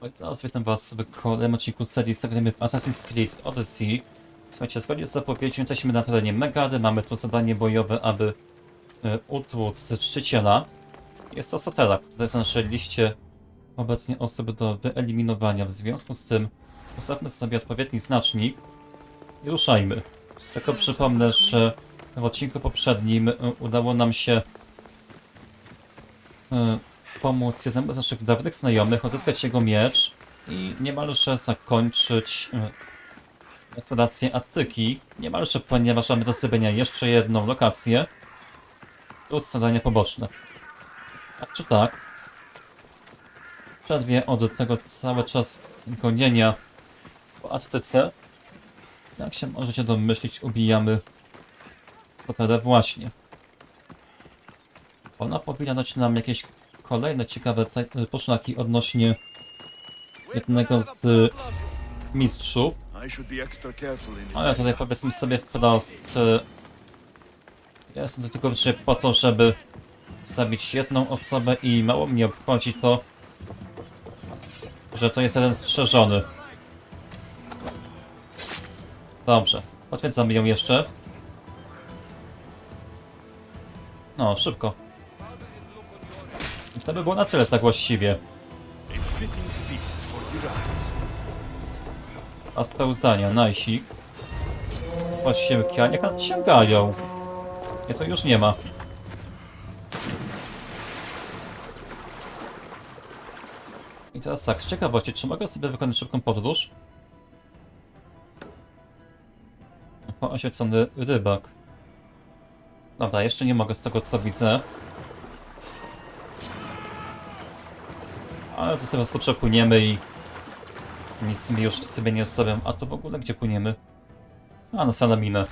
Teraz witam was w kolejnym odcinku serii zagramy w Assassin's Creed Odyssey. Słuchajcie, zgodnie z zapowiedzią jesteśmy na terenie Megady, mamy tu zadanie bojowe, aby e, utłuc czciciela. Jest to Sotera, która jest na naszej liście obecnie osób do wyeliminowania. W związku z tym ustawmy sobie odpowiedni znacznik i ruszajmy. Tylko przypomnę, że w odcinku poprzednim e, udało nam się e, pomóc jednemu z naszych dawnych znajomych, odzyskać jego miecz i niemalże zakończyć e, eksplorację Attyki. Niemalże, ponieważ mamy do zrobienia jeszcze jedną lokację plus zadania poboczne. Tak czy tak, przerwie od tego cały czas gonienia po Attyce. Jak się możecie domyślić, ubijamy Spotarę właśnie. Ona powinna dać nam jakieś kolejne ciekawe poszlaki odnośnie jednego z mistrzów. In this. Ale tutaj powiedzmy sobie wprost, e, ja jestem do tego wyżej po to, żeby zabić jedną osobę i mało mnie obchodzi to, że to jest jeden strzeżony. Dobrze, potwierdzamy ją jeszcze. No, szybko. To by było na tyle tak właściwie. A spełzdania, najsi. Osiemki, a niech nadciągają. Nie, to już nie ma. I teraz tak, z ciekawości, czy mogę sobie wykonać szybką podróż? Oświecony rybak. Dobra, jeszcze nie mogę z tego co widzę. Ale to sobie po prostu przepłyniemy i nic mi już w sobie nie zostawiam. A to w ogóle gdzie płyniemy? A, na Salaminę.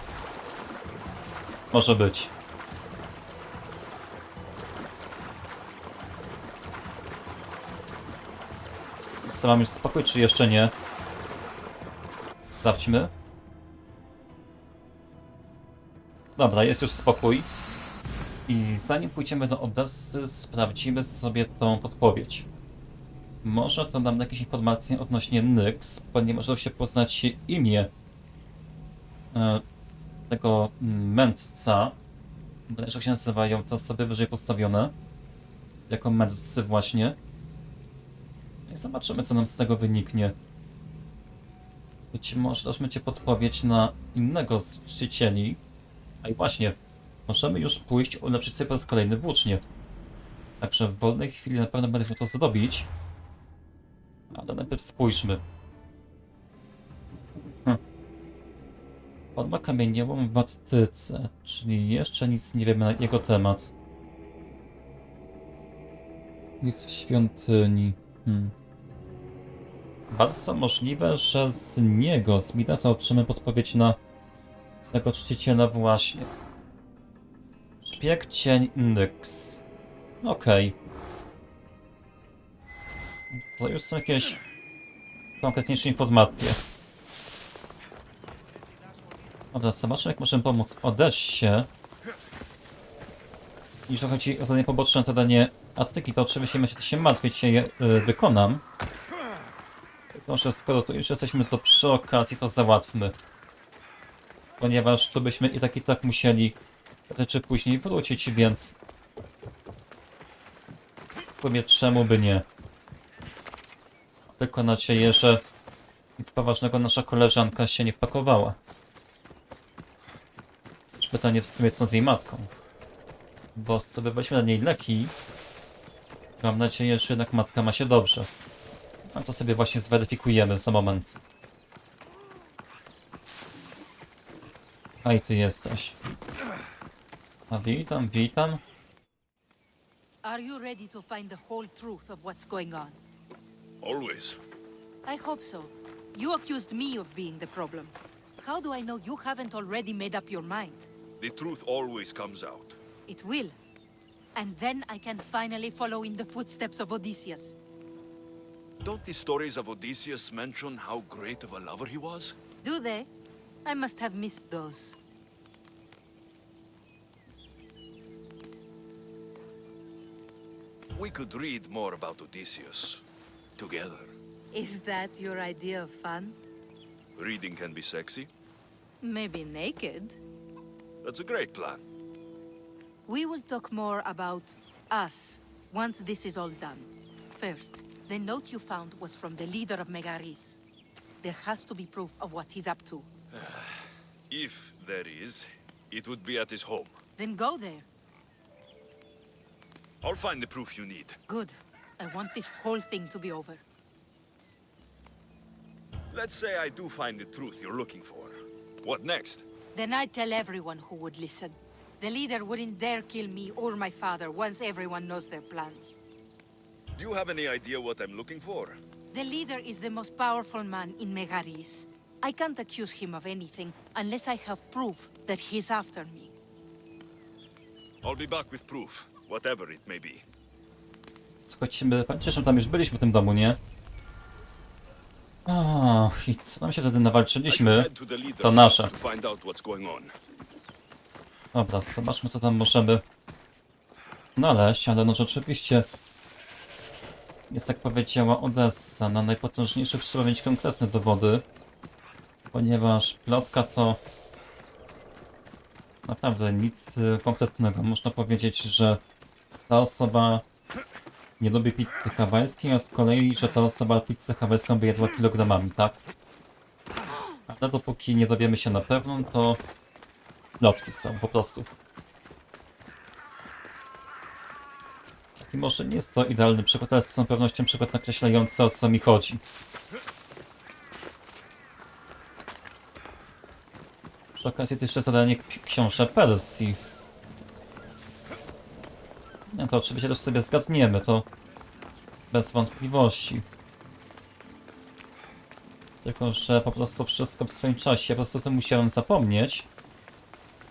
Może być. Mam już spokój, czy jeszcze nie? Sprawdźmy. Dobra, jest już spokój. I zanim pójdziemy do Odessy, sprawdzimy sobie tą podpowiedź. Może to nam jakieś informacje odnośnie Nyx, ponieważ udało się poznać imię e, tego mędrca. Bodajże się nazywają te osoby wyżej postawione. Jako mędrcy właśnie. I zobaczymy, co nam z tego wyniknie. Być może dasz cię podpowiedź na innego z czcicieli. A i właśnie, możemy już pójść ulepszyć sobie po raz kolejny włócznie. Także w wolnej chwili na pewno będę chciał to zrobić. Ale najpierw spójrzmy. Hm. On ma kamieniołom w Attyce, czyli jeszcze nic nie wiemy na jego temat. Jest w świątyni. Hmm. Bardzo możliwe, że z niego, z Midasa, otrzymamy podpowiedź na tego czciciela właśnie. Szpieg cień Nyx. Okej. To już są jakieś konkretniejsze informacje. Dobra, zobaczmy jak możemy pomóc Odessie. Jeżeli chodzi o zadanie poboczne na terenie Attyki, to oczywiście macie się martwić, się je y, wykonam. Tylko, że skoro tu już jesteśmy, to przy okazji to załatwmy. Ponieważ tu byśmy i tak i tak musieli prędzej czy później wrócić, więc... W czemu by nie? Tylko nadzieję, że nic poważnego nasza koleżanka się nie wpakowała. Też pytanie w sumie co z jej matką. Bo zdobywaliśmy na niej leki. Mam nadzieję, że jednak matka ma się dobrze. A to sobie właśnie zweryfikujemy za moment. A i ty jesteś. A witam, witam. Are you ready to find the whole truth of what's going on? Always. I hope so. You accused me of being the problem. How do I know you haven't already made up your mind? The truth always comes out. It will. And then I can finally follow in the footsteps of Odysseus. Don't the stories of Odysseus mention how great of a lover he was? Do they? I must have missed those. We could read more about Odysseus together. Is that your idea of fun? Reading can be sexy. Maybe naked? That's a great plan. We will talk more about us once this is all done. First, the note you found was from the leader of Megaris. There has to be proof of what he's up to. If there is, it would be at his home. Then go there. I'll find the proof you need. Good. I want this whole thing to be over. Let's say I do find the truth you're looking for. What next? Then I'd tell everyone who would listen. The leader wouldn't dare kill me or my father once everyone knows their plans. Do you have any idea what I'm looking for? The leader is the most powerful man in Megaris. I can't accuse him of anything unless I have proof that he's after me. I'll be back with proof, whatever it may be. Słuchajcie, my pamiętacie, że tam już byliśmy w tym domu, nie? Ach, i co nam się wtedy nawalczyliśmy? to nasze. Dobra, zobaczmy co tam możemy znaleźć, ale no rzeczywiście jest jak powiedziała Odessa, na najpotężniejszych trzeba mieć konkretne dowody, ponieważ plotka to naprawdę nic y, konkretnego. Można powiedzieć, że ta osoba nie lubi pizzy hawajskiej, a z kolei, że ta osoba pizzę hawajską by jadła kilogramami, tak? Ale dopóki nie dowiemy się na pewno, to plotki są po prostu. I może nie jest to idealny przykład, ale z całą pewnością przykład nakreślający o co mi chodzi. Przy okazji to jeszcze zadanie książę Persji. Nie, to oczywiście też sobie zgadniemy, to bez wątpliwości. Tylko, że po prostu wszystko w swoim czasie, po prostu o tym musiałem zapomnieć.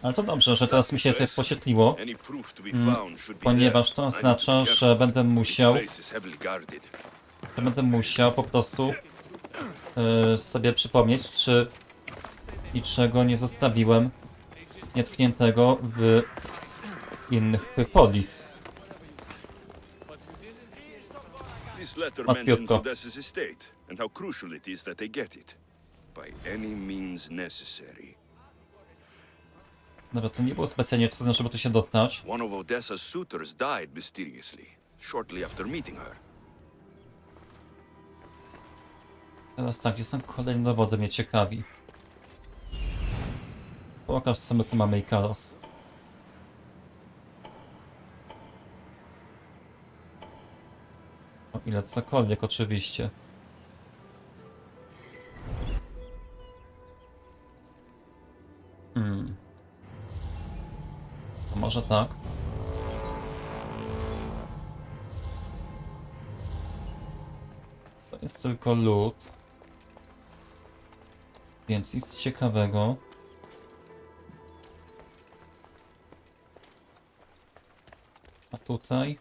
Ale to dobrze, że teraz mi się to poświetliło, Mm, ponieważ to oznacza, że będę musiał, że będę musiał po prostu yy, sobie przypomnieć, czy niczego nie zostawiłem nietkniętego w innych polis. This letter mentions Odessa's estate and how crucial it is that they get it. By any means necessary. Dobra, to nie było specjalnie trudne, żeby tu się dostać. One of Odessa's suitors died mysteriously, shortly after meeting her. Teraz tak, gdzie są kolejne dowody, mnie ciekawi. Pokaż, co my tu mamy, Ikaros. O ile cokolwiek, oczywiście. Hmm. To może tak. To jest tylko lód. Więc nic ciekawego. A tutaj?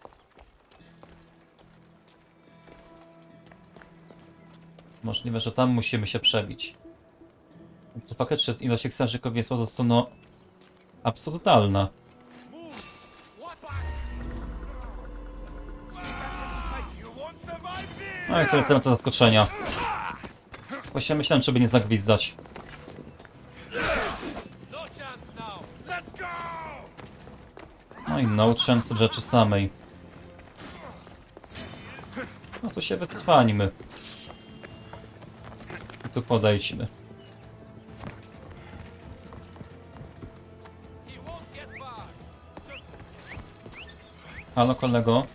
Możliwe, że tam musimy się przebić. To faktycznie ilość egzarzyków jest po prostu no... absurdalna. No i to jest to zaskoczenia. Właśnie myślałem, żeby nie zagwizdać. No i no chance rzeczy samej. No to się wycwańmy. Tu podejdźmy. Halo kolego?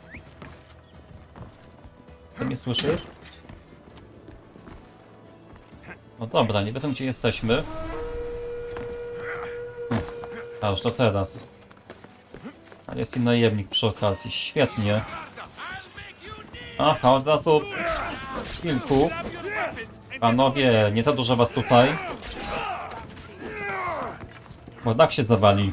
Ty mnie słyszysz? No dobra, nie wiedzą gdzie jesteśmy. Hm, Aż to teraz. Ale jest i najemnik przy okazji. Świetnie. Aha, od razu kilku. Panowie, nie za dużo was tutaj. Bo tak się zawali.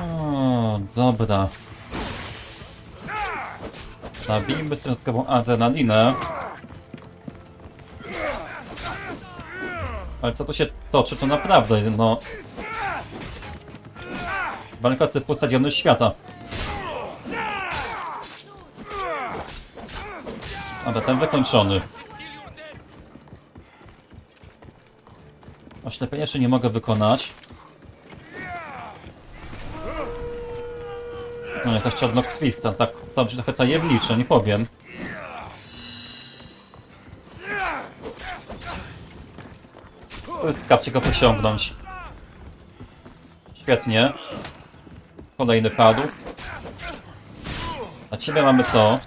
O, dobra. Zabijmy sobie dodatkową adrenalinę. Ale co tu się toczy, to naprawdę, no... Walka typu Stadiony Świata. Dobra, ten wykończony. Oślepienie jeszcze nie mogę wykonać. No jakaś czarnokrwista, tak to brzmi trochę tajemniczo, nie powiem. To jest kapcie go pociągnąć. Świetnie. Kolejny padł. Na ciebie mamy to.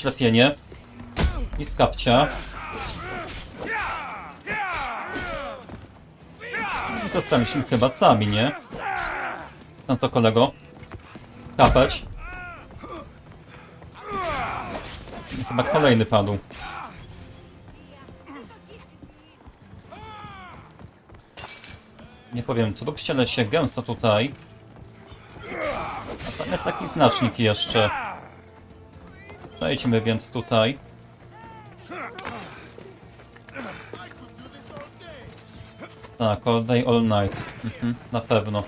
Oślepienie. I skapcia. No I zostaliśmy chyba sami, nie? Tam to kolego. Kapeć. I Chyba kolejny padł. Nie powiem, trup ściele się gęsto tutaj. A tam jest jakiś znacznik jeszcze. Przejdźmy więc tutaj. Tak, all day, all night. Mhm, na pewno.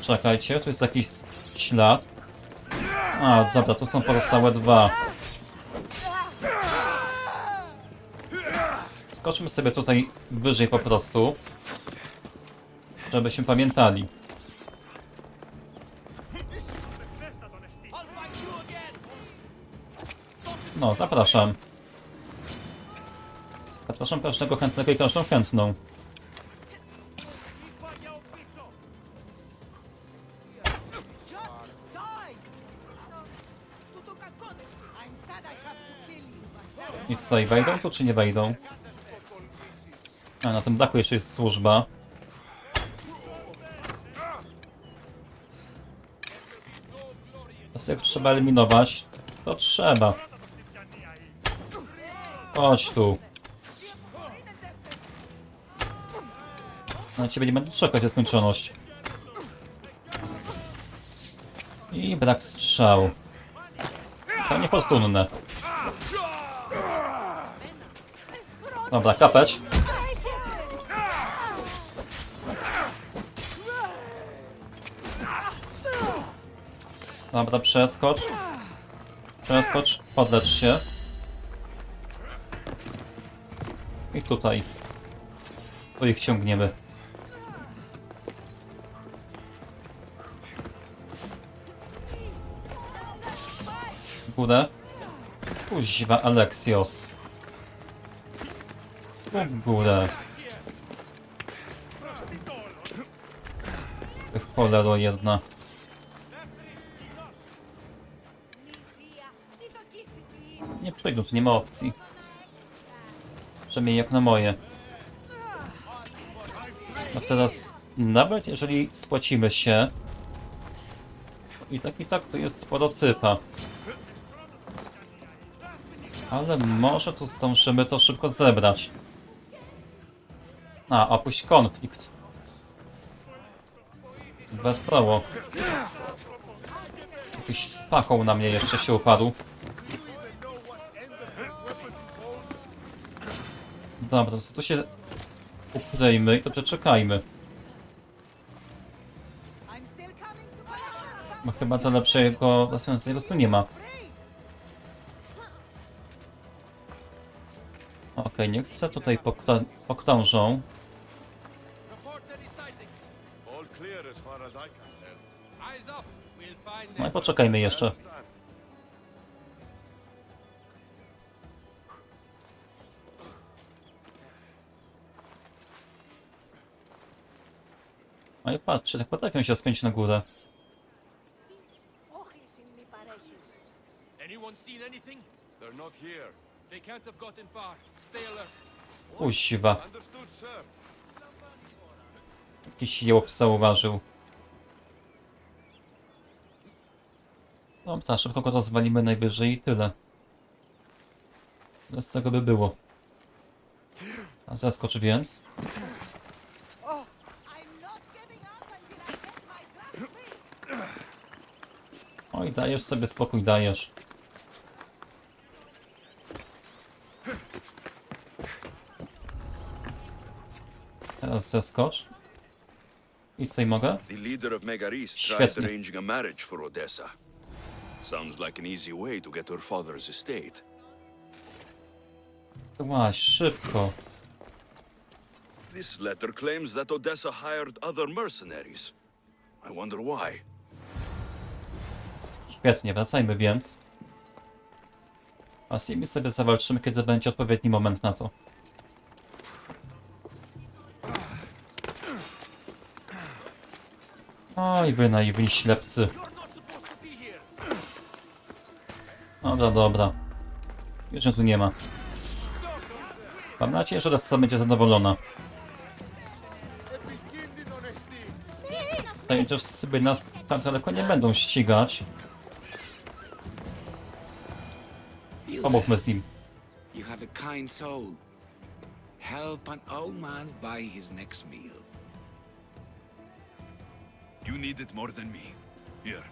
Czekajcie, tu jest jakiś ślad. A, dobra, tu są pozostałe dwa. Skoczmy sobie tutaj wyżej po prostu. Żebyśmy pamiętali. No, zapraszam. Zapraszam każdego chętnego i każdą chętną. I co, i wejdą tu czy nie wejdą? A, na tym dachu jeszcze jest służba. Teraz jak trzeba eliminować, to trzeba. Chodź tu. Na ciebie nie będę czekać, jest skończoność. I brak strzał. To niefortunne. Dobra, kapeć. Dobra, przeskocz. Przeskocz, podlecz się. I tutaj. Tu ich ciągniemy. Górę. Kuźwa Alexios. W górę. Ty Cholero jedna. Nie przejdą, tu nie ma opcji. Przynajmniej jak na moje. A teraz, nawet jeżeli spłacimy się, i tak i tak to jest sporo typa. Ale może tu zdążymy to szybko zebrać. A, opuść konflikt. Wesoło. Jakiś pachoł na mnie jeszcze się upadł. Dobra, to się ukryjmy i to czekajmy. Bo chyba to lepszego rozwiązania po prostu nie ma. Okej, niech se tutaj pokrą pokrążą. No i poczekajmy jeszcze. No i patrzcie, tak potrafią się spiąć na górę. Sir. jakiś jełop zauważył. No tak, szybko go rozwalimy najwyżej i tyle. Bez tego by było. A zaskocz więc. Dajesz sobie spokój, dajesz. Teraz zeskocz. I tutaj mogę? The leader of Megaris tried Świetnie. arranging a marriage for Odessa. Sounds like an easy way to get her father's estate. Szybko. This letter claims that Odessa hired other mercenaries. I wonder why. Świetnie, wracajmy więc. A z nimi sobie zawalczymy, kiedy będzie odpowiedni moment na to. Oj, wy naiwni ślepcy. Dobra, dobra. Już tu nie ma. Mam nadzieję, że Ressa będzie zadowolona. Tutaj sobie nas tak daleko nie będą ścigać. Pomówmy z nim. You have a kind soul. Help an old man buy his next meal. You need it more than me. Here,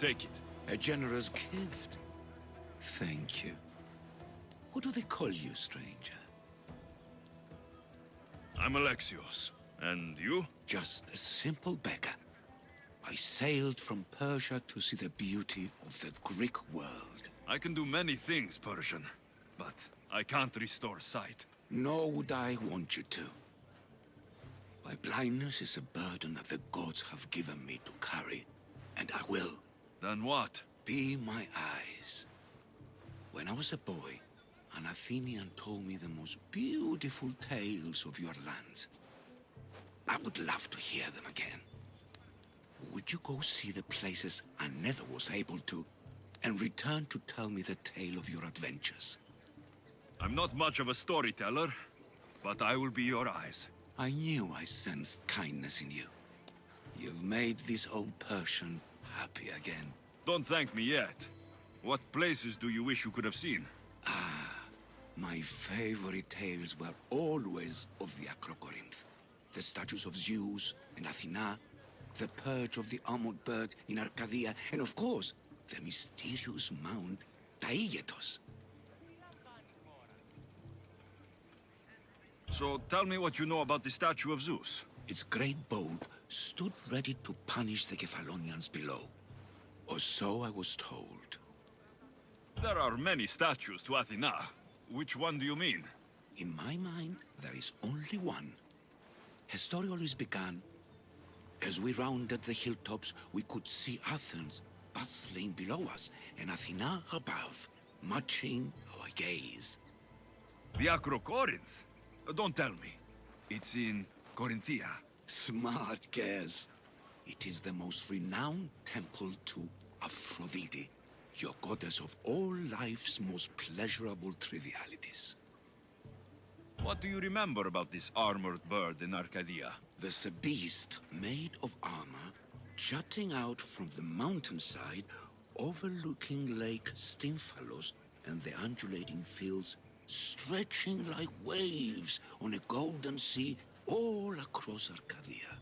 take it. A generous gift. Thank you. What do they call you, stranger? I'm Alexios. And you? Just a simple beggar. I sailed from Persia to see the beauty of the Greek world. I can do many things, Persian, but I can't restore sight. Nor would I want you to. My blindness is a burden that the gods have given me to carry, and I will. Then what? Be my eyes. When I was a boy, an Athenian told me the most beautiful tales of your lands. I would love to hear them again. Would you go see the places I never was able to, and return to tell me the tale of your adventures? I'm not much of a storyteller, but I will be your eyes. I knew I sensed kindness in you. You've made this old Persian happy again. Don't thank me yet. What places do you wish you could have seen? Ah, my favorite tales were always of the Acrocorinth. The statues of Zeus and Athena, the perch of the armored bird in Arcadia, and of course, the mysterious Mount Taigetos. So tell me what you know about the statue of Zeus. Its great bolt stood ready to punish the Kephalonians below. Or so I was told. There are many statues to Athena. Which one do you mean? In my mind, there is only one. Her story always began. As we rounded the hilltops, we could see Athens bustling below us, and Athena above, matching our gaze. The Acrocorinth? Don't tell me. It's in Corinthia. Smart guess. It is the most renowned temple to Aphrodite, your goddess of all life's most pleasurable trivialities. What do you remember about this armored bird in Arcadia? There's a beast made of armor jutting out from the mountainside overlooking Lake Stymphalos and the undulating fields stretching like waves on a golden sea all across Arcadia.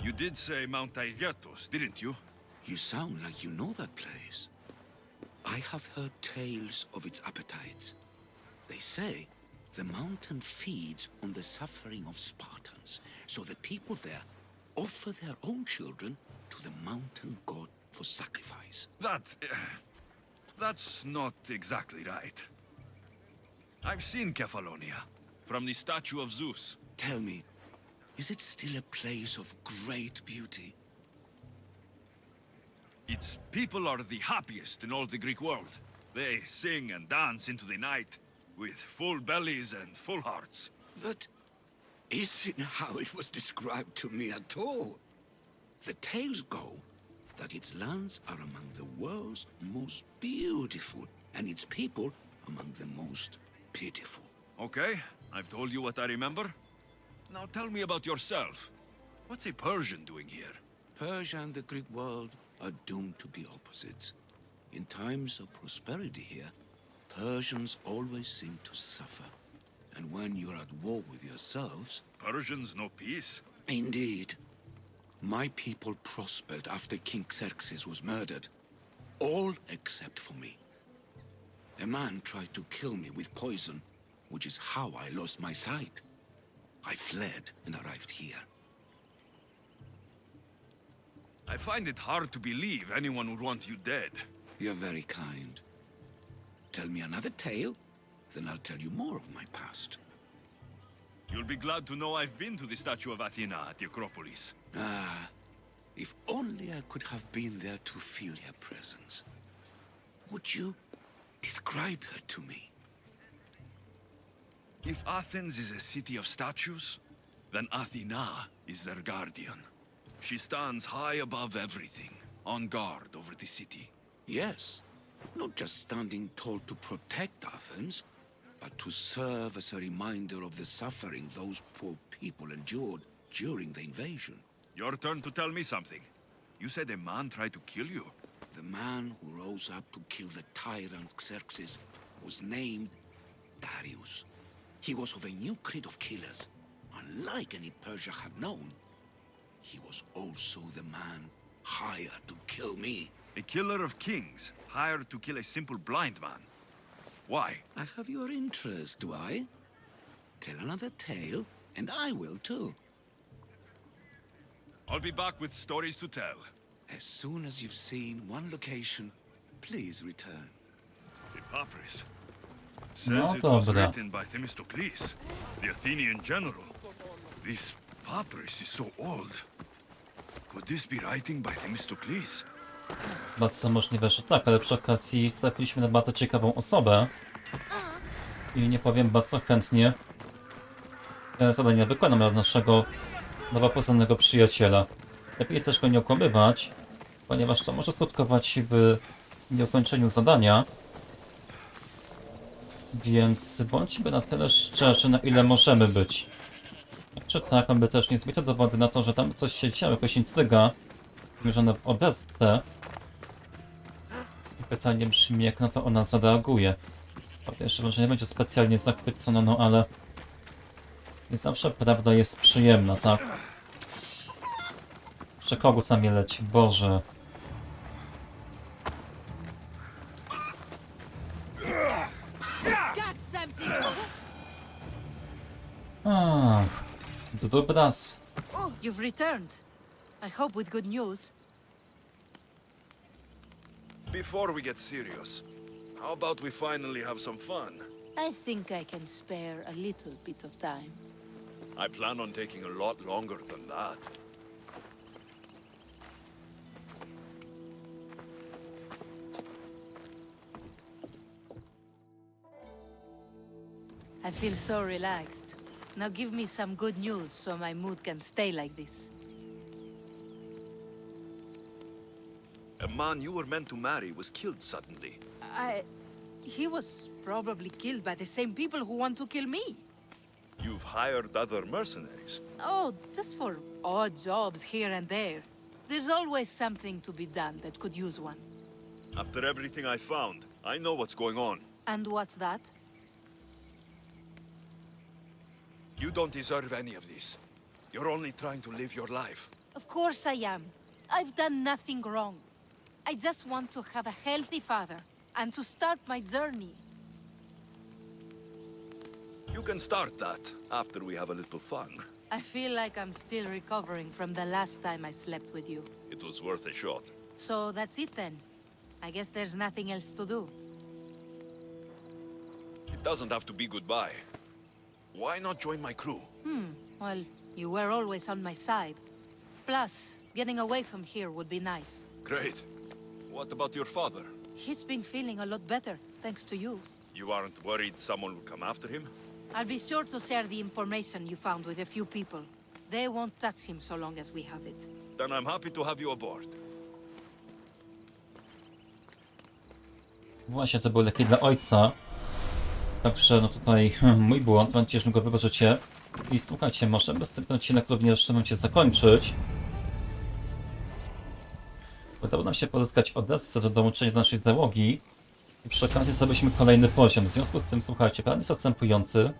You did say Mount Taygetos, didn't you? You sound like you know that place. I have heard tales of its appetites. They say the mountain feeds on the suffering of Spartans, so the people there offer their own children to the mountain god for sacrifice. That... uh, that's not exactly right. I've seen Kephallonia, from the statue of Zeus. Tell me, is it still a place of great beauty? Its people are the happiest in all the Greek world. They sing and dance into the night, with full bellies and full hearts. That isn't how it was described to me at all. The tales go that its lands are among the world's most beautiful, and its people among the most pitiful. Okay, I've told you what I remember. Now tell me about yourself. What's a Persian doing here? Persia and the Greek world are doomed to be opposites. In times of prosperity here, Persians always seem to suffer. And when you're at war with yourselves, Persians no peace? Indeed. My people prospered after King Xerxes was murdered. All except for me. A man tried to kill me with poison, which is how I lost my sight. I fled and arrived here. I find it hard to believe anyone would want you dead. You're very kind. Tell me another tale, then I'll tell you more of my past. You'll be glad to know I've been to the statue of Athena at the Acropolis. Ah, if only I could have been there to feel her presence. Would you describe her to me? If Athens is a city of statues, then Athena is their guardian. She stands high above everything, on guard over the city. Yes, not just standing tall to protect Athens, but to serve as a reminder of the suffering those poor people endured during the invasion. Your turn to tell me something. You said a man tried to kill you. The man who rose up to kill the tyrant Xerxes was named Darius. He was of a new creed of killers, unlike any Persia had known. He was also the man hired to kill me. A killer of kings, hired to kill a simple blind man. Why? I have your interest, do I? Tell another tale, and I will too. I'll be back with stories to tell. As soon as you've seen one location, please return. The papyrus. Says No it was written by Themistocles, the Athenian general. This papyrus is so old. Could this be writing by Themistocles? Bardzo możliwe, że tak, ale przy okazji trafiliśmy na bardzo ciekawą osobę. I nie powiem bardzo chętnie e, zadania wykonam dla naszego nowo poznanego przyjaciela. Lepiej też go nie okłamywać, ponieważ to może skutkować w nieukończeniu zadania. Więc bądźmy na tyle szczerzy, na ile możemy być. Czy tak, mamy też niezbite dowody na to, że tam coś się działo, jakaś intryga zmierzona w Odessę. I pytanie brzmi, jak na to ona zareaguje. Jeszcze może nie będzie specjalnie zachwycona, no ale nie zawsze prawda jest przyjemna, tak? Jeszcze kogut na mnie leci, Boże. Something! Ach, Dubras. Oh, you've returned. I hope with good news. Before we get serious, how about we finally have some fun? I think I can spare a little bit of time. I plan on taking a lot longer than that. I feel so relaxed. Now give me some good news so my mood can stay like this. Man you were meant to marry was killed suddenly. I... He was probably killed by the same people who want to kill me. You've hired other mercenaries. Oh, just for odd jobs here and there. There's always something to be done that could use one. After everything I found, I know what's going on. And what's that? You don't deserve any of this. You're only trying to live your life. Of course I am. I've done nothing wrong. I just want to have a healthy father and to start my journey. You can start that after we have a little fun. I feel like I'm still recovering from the last time I slept with you. It was worth a shot. So that's it then. I guess there's nothing else to do. It doesn't have to be goodbye. Why not join my crew? Hmm, well, you were always on my side. Plus, getting away from here would be nice. Great. What about your father? He's been feeling a lot better, thanks to you. You aren't worried someone will come after him? I'll be sure to share the information you found with a few people. They won't touch him so long as we have it. Then I'm happy to have you aboard. Właśnie to był lepiej dla ojca. Także no tutaj hmm, mój błąd, mam nadzieję, że go wybaczycie. I słuchajcie, możemy z tym odcinek również w tym momencie zakończyć. Udało nam się pozyskać Odessę do dołączenia do naszej załogi. I przy okazji zdobyliśmy kolejny poziom. W związku z tym, słuchajcie, plan jest następujący.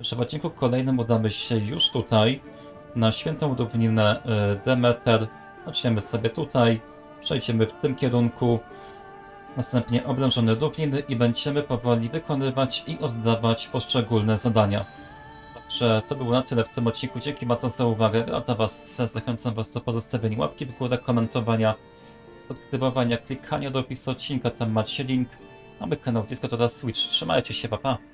Że w odcinku kolejnym udamy się już tutaj, na świętą równinę y, Demeter. Zaczniemy sobie tutaj, przejdziemy w tym kierunku. Następnie oblężone równiny i będziemy powoli wykonywać i oddawać poszczególne zadania. Także to było na tyle w tym odcinku. Dzięki bardzo za uwagę. A dla Was zachęcam Was do pozostawienia łapki w górę, komentowania, subskrybowania, klikania do opisu odcinka. Tam macie link. Mamy kanał Discord oraz Switch. Trzymajcie się, pa pa!